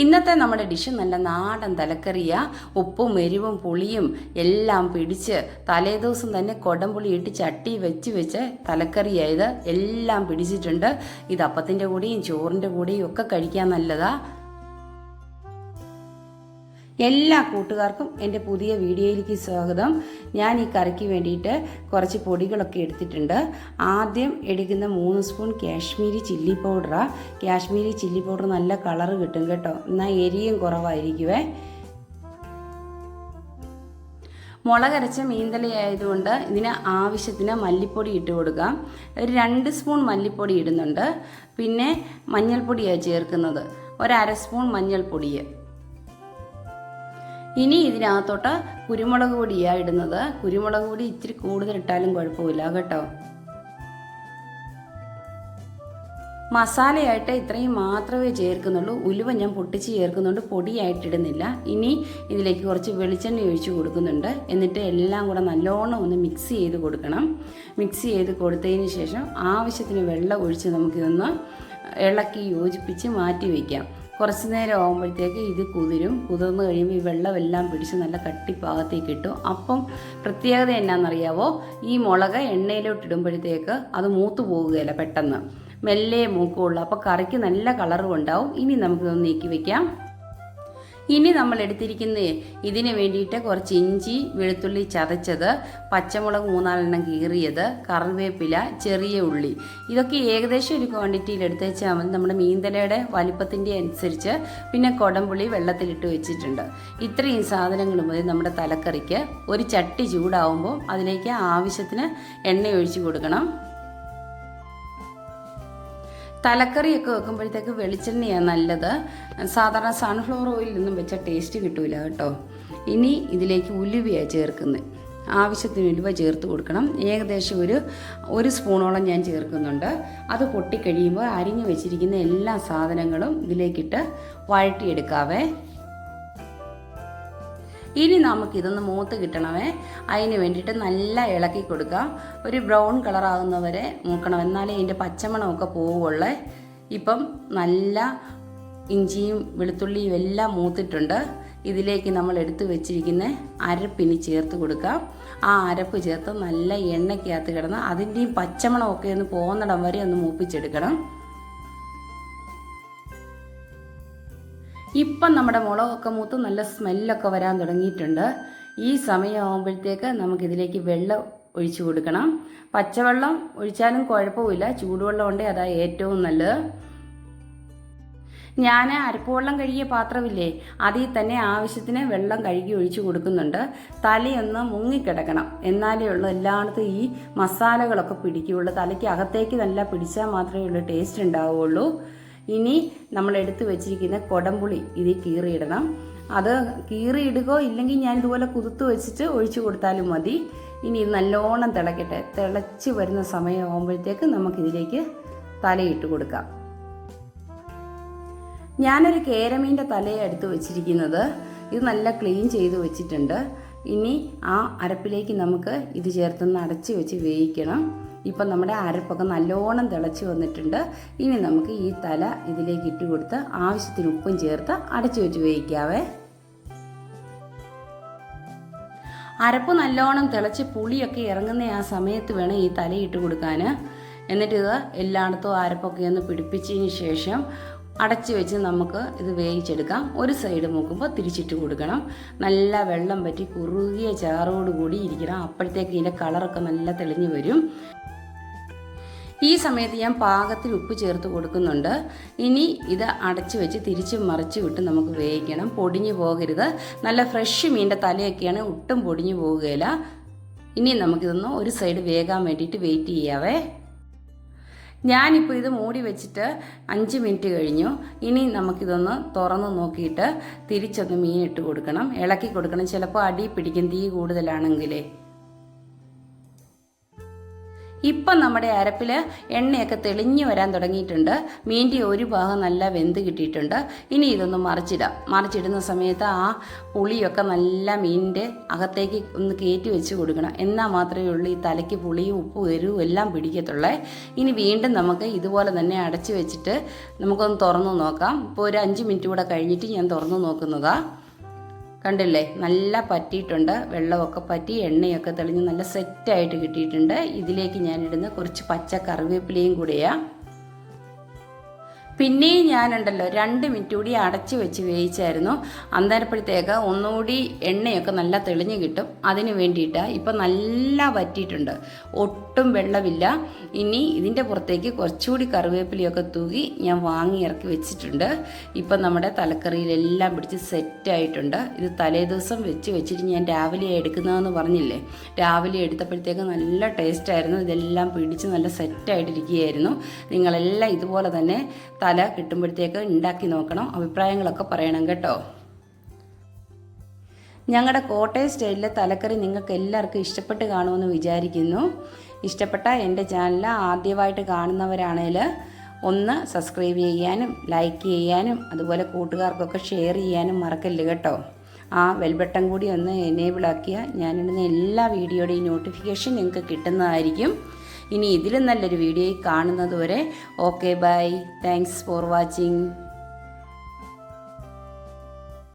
ഇന്നത്തെ നമ്മുടെ ഡിഷ് നല്ല നാടൻ തലക്കറിയ. ഉപ്പും എരിവും പുളിയും എല്ലാം പിടിച്ച് തലേദിവസം തന്നെ കൊടംപുളി ഇട്ട് ചട്ടി വെച്ച് വെച്ച് തലക്കറിയായത് എല്ലാം പിടിച്ചിട്ടുണ്ട്. ഇത് അപ്പത്തിന്റെ കൂടെയും ചോറിന്റെ കൂടെയും ഒക്കെ കഴിക്കാൻ നല്ലതാ. എല്ലാ കൂട്ടുകാർക്കും എന്റെ പുതിയ വീഡിയോയിലേക്ക് സ്വാഗതം. ഞാൻ ഈ കറിക്ക് വേണ്ടിയിട്ട് കുറച്ച് പൊടികളൊക്കെ എടുത്തിട്ടുണ്ട്. ആദ്യം എടുക്കുന്ന മൂന്ന് സ്പൂൺ കാശ്മീരി ചില്ലി പൗഡറാണ് കാശ്മീരി ചില്ലി പൗഡർ നല്ല കളറ് കിട്ടും കേട്ടോ. എന്നാൽ എരിയും കുറവായിരിക്കുവേ. മുളകരച്ച മീന്തലയായതുകൊണ്ട് ഇതിന് ആവശ്യത്തിന് മല്ലിപ്പൊടി ഇട്ട് കൊടുക്കാം. ഒരു രണ്ട് സ്പൂൺ മല്ലിപ്പൊടി ഇടുന്നുണ്ട്. പിന്നെ മഞ്ഞൾപ്പൊടിയാണ് ചേർക്കുന്നത്. ഒരു അര സ്പൂൺ മഞ്ഞൾപ്പൊടി ഇനി ഇതിനകത്തോട്ട് കുരുമുളക് പൊടിയാണ് ഇടുന്നത്. കുരുമുളക് പൊടി ഇച്ചിരി കൂടുതൽ ഇട്ടാലും കുഴപ്പമില്ല കേട്ടോ. മസാലയായിട്ട് ഇത്രയും മാത്രമേ ചേർക്കുന്നുള്ളൂ. ഉലുവ ഞാൻ പൊട്ടിച്ച് ചേർക്കുന്നുണ്ട്. പൊടിയായിട്ടിടുന്നില്ല ഇനി ഇതിലേക്ക് കുറച്ച് വെളിച്ചെണ്ണ ഒഴിച്ച് കൊടുക്കുന്നുണ്ട്. എന്നിട്ട് എല്ലാം കൂടെ നല്ലോണം ഒന്ന് മിക്സ് ചെയ്ത് കൊടുക്കണം. മിക്സ് ചെയ്ത് കൊടുത്തതിന് ശേഷം ആവശ്യത്തിന് വെള്ളം ഒഴിച്ച് നമുക്കിതൊന്ന് ഇളക്കി യോജിപ്പിച്ച് മാറ്റി വയ്ക്കാം കുറച്ച് നേരം ആകുമ്പോഴത്തേക്ക് ഇത് കുതിരും. കുതിർന്ന് കഴിയുമ്പോൾ ഈ വെള്ളമെല്ലാം പിടിച്ച് നല്ല കട്ടിപ്പാകത്തേക്ക് കിട്ടും അപ്പം പ്രത്യേകത എന്നാണെന്നറിയാവോ ഈ മുളക് എണ്ണയിലോട്ട് ഇടുമ്പോഴത്തേക്ക് അത് മൂത്ത് പോകുകയില്ല പെട്ടെന്ന്. മെല്ലെ മൂക്കുള്ളൂ അപ്പോൾ കറിക്ക് നല്ല കളറും ഉണ്ടാവും. ഇനി നമുക്കിതൊന്ന് നീക്കി വയ്ക്കാം ഇനി നമ്മൾ എടുത്തിരിക്കുന്ന ഇതിന് വേണ്ടിയിട്ട് കുറച്ച് ഇഞ്ചി വെളുത്തുള്ളി ചതച്ചത് പച്ചമുളക് മൂന്നാലെണ്ണം കീറിയത് കറിവേപ്പില ചെറിയ ഉള്ളി. ഇതൊക്കെ ഏകദേശം ഒരു ക്വാണ്ടിറ്റിയിൽ എടുത്ത് വെച്ചാൽ മതി. നമ്മുടെ മീൻതലയുടെ വലിപ്പത്തിന്റെ അനുസരിച്ച് പിന്നെ കൊടംപുളി വെള്ളത്തിലിട്ട് വെച്ചിട്ടുണ്ട്. ഇത്രയും സാധനങ്ങൾ മതി നമ്മുടെ തലക്കറിക്ക്. ഒരു ചട്ടി ചൂടാവുമ്പോൾ അതിലേക്ക് ആവശ്യത്തിന് എണ്ണ ഒഴിച്ച് കൊടുക്കണം. തലക്കറിയൊക്കെ വെക്കുമ്പോഴത്തേക്ക് വെളിച്ചെണ്ണയാണ് നല്ലത്. സാധാരണ സൺഫ്ലവർ ഓയിലിൽ നിന്നും വെച്ച ടേസ്റ്റ് കിട്ടൂല കേട്ടോ. ഇനി ഇതിലേക്ക് ഉലുവയാണ് ചേർക്കുന്നത് ആവശ്യത്തിന് ഉലുവ ചേർത്ത് കൊടുക്കണം. ഏകദേശം ഒരു ഒരു സ്പൂണോളം ഞാൻ ചേർക്കുന്നുണ്ട്. അത് പൊട്ടിക്കഴിയുമ്പോൾ അരിഞ്ഞു വെച്ചിരിക്കുന്ന എല്ലാ സാധനങ്ങളും ഇതിലേക്കിട്ട് വഴറ്റിയെടുക്കാവേ. ഇനി നമുക്കിതൊന്ന് മൂത്ത് കിട്ടണമേ. അതിന് വേണ്ടിയിട്ട് നല്ല ഇളക്കി കൊടുക്കുക. ഒരു ബ്രൗൺ കളറാകുന്നവരെ മൂക്കണം. എന്നാലേ ഇതിന്റെ പച്ചമണമൊക്കെ പോവുള്ളേ. ഇപ്പം നല്ല ഇഞ്ചിയും വെളുത്തുള്ളിയും എല്ലാം മൂത്തിട്ടുണ്ട്. ഇതിലേക്ക് നമ്മൾ എടുത്തു വെച്ചിരിക്കുന്ന അരപ്പിനി ചേർത്ത് കൊടുക്കാം ആ അരപ്പ് ചേർത്ത് നല്ല എണ്ണയ്ക്കകത്ത് കിടന്ന് അതിന്റെയും പച്ചമണമൊക്കെ ഒന്ന് പോകുന്നിടം വരെ ഒന്ന് മൂപ്പിച്ചെടുക്കണം. ഇപ്പം നമ്മുടെ മുളകൊക്കെ മൂത്ത് നല്ല സ്മെല്ലൊക്കെ വരാൻ തുടങ്ങിയിട്ടുണ്ട്. ഈ സമയമാകുമ്പോഴത്തേക്ക് നമുക്കിതിലേക്ക് വെള്ളം ഒഴിച്ചു കൊടുക്കണം. പച്ചവെള്ളം ഒഴിച്ചാലും കുഴപ്പമില്ല. ചൂടുവെള്ളം ഉണ്ടെങ്കിൽ അതാ ഏറ്റവും നല്ലത്. ഞാൻ അരപ്പുവെള്ളം കഴുകിയ പാത്രമില്ലേ അതിൽ തന്നെ ആവശ്യത്തിന് വെള്ളം കഴുകി ഒഴിച്ചു കൊടുക്കുന്നുണ്ട്. തലയൊന്ന് മുങ്ങിക്കിടക്കണം. എന്നാലേ ഉള്ളൂ എല്ലായിടത്തും ഈ മസാലകളൊക്കെ പിടിക്കുകയുള്ളൂ. തലയ്ക്ക് അകത്തേക്ക് നല്ല പിടിച്ചാൽ മാത്രമേ ഉള്ളൂ ടേസ്റ്റ് ഉണ്ടാവുകയുള്ളൂ. ഇനി നമ്മൾ എടുത്തു വെച്ചിരിക്കുന്ന കൊടംപുളി ഇതിൽ കീറിയിടണം. അത് കീറിയിടുകയോ ഇല്ലെങ്കിൽ ഞാൻ ഇതുപോലെ കുതിർത്ത് വെച്ചിട്ട് ഒഴിച്ചു കൊടുത്താലും മതി. ഇനി ഇത് നല്ലോണം തിളക്കട്ടെ. തിളച്ച് വരുന്ന സമയമാകുമ്പോഴത്തേക്ക് നമുക്കിതിലേക്ക് തലയിട്ട് കൊടുക്കാം. ഞാനൊരു കേരമീന്റെ തലയെ എടുത്ത് വെച്ചിരിക്കുന്നത് ഇത് നല്ല ക്ലീൻ ചെയ്ത് വെച്ചിട്ടുണ്ട്. ഇനി ആ അരപ്പിലേക്ക് നമുക്ക് ഇത് ചേർത്തൊന്ന് അടച്ച് വെച്ച് വേവിക്കണം. ഇപ്പം നമ്മുടെ അരപ്പൊക്കെ നല്ലോണം തിളച്ച് വന്നിട്ടുണ്ട്. ഇനി നമുക്ക് ഈ തല ഇതിലേക്ക് ഇട്ട് കൊടുത്ത് ആവശ്യത്തിന് ഉപ്പും ചേർത്ത് അടച്ചു വെച്ച് വേവിക്കാവേ. അരപ്പ് നല്ലോണം തിളച്ച് പുളിയൊക്കെ ഇറങ്ങുന്ന ആ സമയത്ത് വേണം ഈ തല ഇട്ട് കൊടുക്കാൻ എന്നിട്ട് ഇത് എല്ലായിടത്തും അരപ്പൊക്കെ ഒന്ന് പിടിപ്പിച്ചതിന് ശേഷം അടച്ച് വെച്ച് നമുക്ക് ഇത് വേവിച്ചെടുക്കാം. ഒരു സൈഡ് നോക്കുമ്പോൾ തിരിച്ചിട്ട് കൊടുക്കണം. നല്ല വെള്ളം പറ്റി കുറുകിയ ചാറോടുകൂടി ഇരിക്കണം. അപ്പോഴത്തേക്ക് ഇതിന്റെ കളറൊക്കെ നല്ല തെളിഞ്ഞു വരും. ഈ സമയത്ത് ഞാൻ പാകത്തിൽ ഉപ്പ് ചേർത്ത് കൊടുക്കുന്നുണ്ട്. ഇനി ഇത് അടച്ചു വെച്ച് തിരിച്ച് മറിച്ച് വിട്ട് നമുക്ക് വേവിക്കണം. പൊടിഞ്ഞു പോകരുത്. നല്ല ഫ്രഷ് മീന്റെ തലയൊക്കെയാണ് ഒട്ടും പൊടിഞ്ഞു പോകുകയില്ല ഇനി നമുക്കിതൊന്ന് ഒരു സൈഡ് വേകാൻ വേണ്ടിയിട്ട് വെയിറ്റ് ചെയ്യാവേ. ഞാനിപ്പോൾ ഇത് മൂടി വെച്ചിട്ട് അഞ്ച് മിനിറ്റ് കഴിഞ്ഞു. ഇനി നമുക്കിതൊന്ന് തുറന്ന് നോക്കിയിട്ട് തിരിച്ചൊന്ന് മീൻ ഇട്ട് കൊടുക്കണം. ഇളക്കി കൊടുക്കണം. ചിലപ്പോൾ അടി പിടിക്കും തീ കൂടുതലാണെങ്കിലേ. ഇപ്പം നമ്മുടെ അരപ്പിൽ എണ്ണയൊക്കെ തെളിഞ്ഞു വരാൻ തുടങ്ങിയിട്ടുണ്ട്. മീന്റെ ഒരു ഭാഗം നല്ല വെന്ത് കിട്ടിയിട്ടുണ്ട്. ഇനി ഇതൊന്ന് മറിച്ചിടാം. മറിച്ചിടുന്ന സമയത്ത് ആ പുളിയൊക്കെ നല്ല മീനിന്റെ അകത്തേക്ക് ഒന്ന് കയറ്റി വെച്ച് കൊടുക്കണം. എന്നാൽ മാത്രമേ ഉള്ളൂ ഈ തലയ്ക്ക് പുളിയും ഉപ്പും എരിവും എല്ലാം പിടിക്കത്തുള്ളേ. ഇനി വീണ്ടും നമുക്ക് ഇതുപോലെ തന്നെ അടച്ചു വെച്ചിട്ട് നമുക്കൊന്ന് തുറന്നു നോക്കാം. ഇപ്പോൾ ഒരു അഞ്ച് മിനിറ്റ് കൂടെ കഴിഞ്ഞിട്ട് ഞാൻ തുറന്നു നോക്കുന്നതാണ് കണ്ടില്ലേ? നല്ല പറ്റിയിട്ടുണ്ട്. വെള്ളമൊക്കെ പറ്റി എണ്ണയൊക്കെ തെളിഞ്ഞ് നല്ല സെറ്റായിട്ട് കിട്ടിയിട്ടുണ്ട്. ഇതിലേക്ക് ഞാനിടുന്ന കുറച്ച് പച്ച കറിവേപ്പിലയും കൂടെയാണ് പിന്നെയും ഞാനുണ്ടല്ലോ രണ്ട് മിനിറ്റ് കൂടി അടച്ചു വെച്ച് വേവിച്ചായിരുന്നു. അന്നേരപ്പോഴത്തേക്ക് ഒന്നുകൂടി എണ്ണയൊക്കെ നല്ല തെളിഞ്ഞ് കിട്ടും. അതിന് വേണ്ടിയിട്ട് ഇപ്പം നല്ല വറ്റിയിട്ടുണ്ട്. ഒട്ടും വെള്ളമില്ല. ഇനി ഇതിന്റെ പുറത്തേക്ക് കുറച്ചുകൂടി കറിവേപ്പിലയൊക്കെ തൂകി ഞാൻ വാങ്ങി ഇറക്കി വെച്ചിട്ടുണ്ട്. ഇപ്പം നമ്മുടെ തലക്കറിയിലെല്ലാം പിടിച്ച് സെറ്റായിട്ടുണ്ട്. ഇത് തലേ ദിവസം വെച്ച് വെച്ചിട്ട് ഞാൻ രാവിലെ എടുക്കുന്നതെന്ന് പറഞ്ഞില്ലേ? രാവിലെ എടുത്തപ്പോഴത്തേക്ക് നല്ല ടേസ്റ്റായിരുന്നു. ഇതെല്ലാം പിടിച്ച് നല്ല സെറ്റായിട്ടിരിക്കുകയായിരുന്നു. നിങ്ങളെല്ലാം ഇതുപോലെ തന്നെ തല കിട്ടുമ്പോഴത്തേക്ക് ഉണ്ടാക്കി നോക്കണം. അഭിപ്രായങ്ങളൊക്കെ പറയണം കേട്ടോ. ഞങ്ങളുടെ കോട്ടയം സ്റ്റൈലിലെ തലക്കറി നിങ്ങൾക്ക് എല്ലാവർക്കും ഇഷ്ടപ്പെട്ട് കാണുമെന്ന് വിചാരിക്കുന്നു. ഇഷ്ടപ്പെട്ട എന്റെ ചാനൽ ആദ്യമായിട്ട് കാണുന്നവരാണേൽ ഒന്ന് സബ്സ്ക്രൈബ് ചെയ്യാനും ലൈക്ക് ചെയ്യാനും അതുപോലെ കൂട്ടുകാർക്കൊക്കെ ഷെയർ ചെയ്യാനും മറക്കല്ല് കേട്ടോ. ആ വെൽബട്ടൺ കൂടി ഒന്ന് എനേബിൾ ആക്കിയാൽ ഞാനിടുന്ന എല്ലാ വീഡിയോയുടെയും നോട്ടിഫിക്കേഷൻ നിങ്ങൾക്ക് കിട്ടുന്നതായിരിക്കും. ഇനി ഇതിലും നല്ലൊരു വീഡിയോ കാണുന്നതുവരെ okay bye thanks for watching